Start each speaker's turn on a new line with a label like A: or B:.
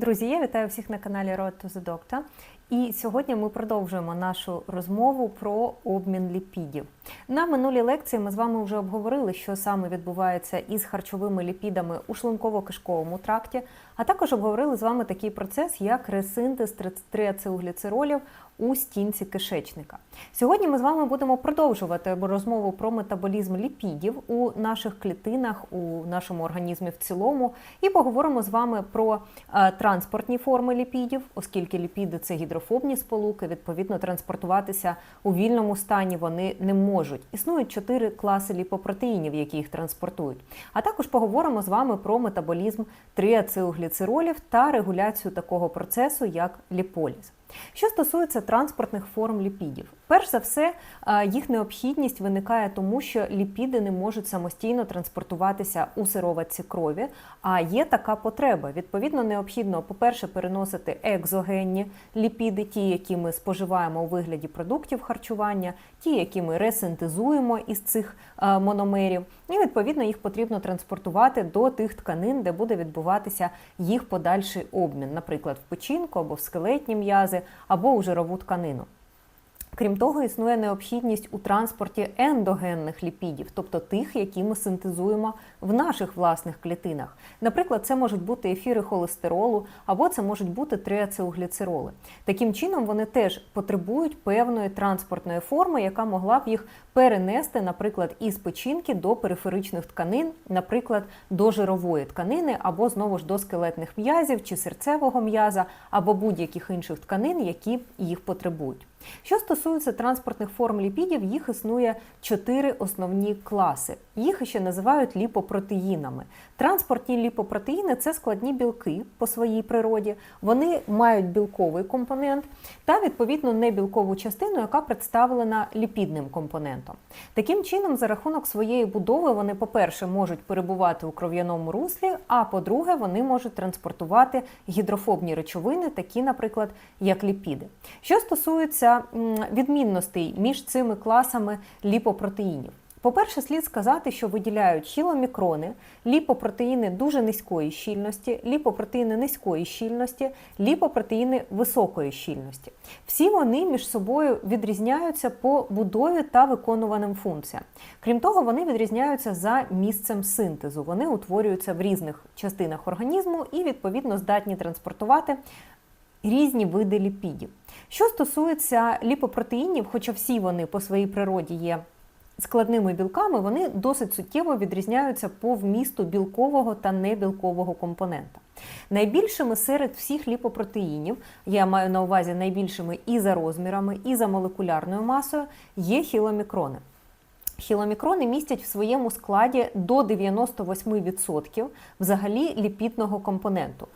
A: Друзі, я вітаю всіх на каналі Road to the Doctor. І сьогодні ми продовжуємо нашу розмову про обмін ліпідів. На минулій лекції ми з вами вже обговорили, що саме відбувається із харчовими ліпідами у шлунково-кишковому тракті, а також обговорили з вами такий процес, як ресинтез триацилгліцеролів у стінці кишечника. Сьогодні ми з вами будемо продовжувати розмову про метаболізм ліпідів у наших клітинах, у нашому організмі в цілому, і поговоримо з вами про е, транспортні форми ліпідів, оскільки ліпіди це гідрофобні сполуки, відповідно, транспортуватися у вільному стані вони не можуть. Існують чотири класи ліпопротеїнів, які їх транспортують. А також поговоримо з вами про метаболізм триацилгліцеролів та регуляцію такого процесу, як ліполіз. Що стосується транспортних форм ліпідів, перш за все, е, їх необхідність виникає тому, що ліпіди не можуть самостійно транспортуватися у сироватці крові, а є така потреба. Відповідно, необхідно, по-перше, переносити екзогенні ліпіди, ті, які ми споживаємо у вигляді продуктів харчування, ті, які ми ресинтезуємо із цих е, мономерів, і відповідно їх потрібно транспортувати до тих тканин, де буде відбуватися їх подальший обмін, наприклад, в печінку або в скелетні м'язи, або у жирову тканину. Крім того, існує необхідність у транспорті ендогенних ліпідів, тобто тих, які ми синтезуємо в наших власних клітинах. Наприклад, це можуть бути ефіри холестеролу, або це можуть бути триацилгліцероли. Таким чином, вони теж потребують певної транспортної форми, яка могла б їх перенести, наприклад, із печінки до периферичних тканин, наприклад, до жирової тканини, або знову ж до скелетних м'язів чи серцевого м'яза, або будь-яких інших тканин, які їх потребують. Що стосується транспортних форм ліпідів, їх існує чотири основні класи. Їх ще називають ліпопротеїнами. Транспортні ліпопротеїни це складні білки по своїй природі. Вони мають білковий компонент та відповідно небілкову частину, яка представлена ліпідним компонентом. Таким чином, за рахунок своєї будови, вони, по-перше, можуть перебувати у кров'яному руслі, а по-друге, вони можуть транспортувати гідрофобні речовини, такі, наприклад, як ліпіди. Що стосується відмінностей між цими класами ліпопротеїнів. По-перше, слід сказати, що виділяють хіломікрони, ліпопротеїни дуже низької щільності, ліпопротеїни низької щільності, ліпопротеїни високої щільності. Всі вони між собою відрізняються по будові та виконуваним функціям. Крім того, вони відрізняються за місцем синтезу. Вони утворюються в різних частинах організму і, відповідно, здатні транспортувати різні види ліпідів. Що стосується ліпопротеїнів, хоча всі вони по своїй природі є складними білками, вони досить суттєво відрізняються по вмісту білкового та небілкового компонента. Найбільшими серед всіх ліпопротеїнів, я маю на увазі найбільшими і за розмірами, і за молекулярною масою, є хіломікрони. Хіломікрони містять в своєму складі до 98% взагалі ліпідного компоненту.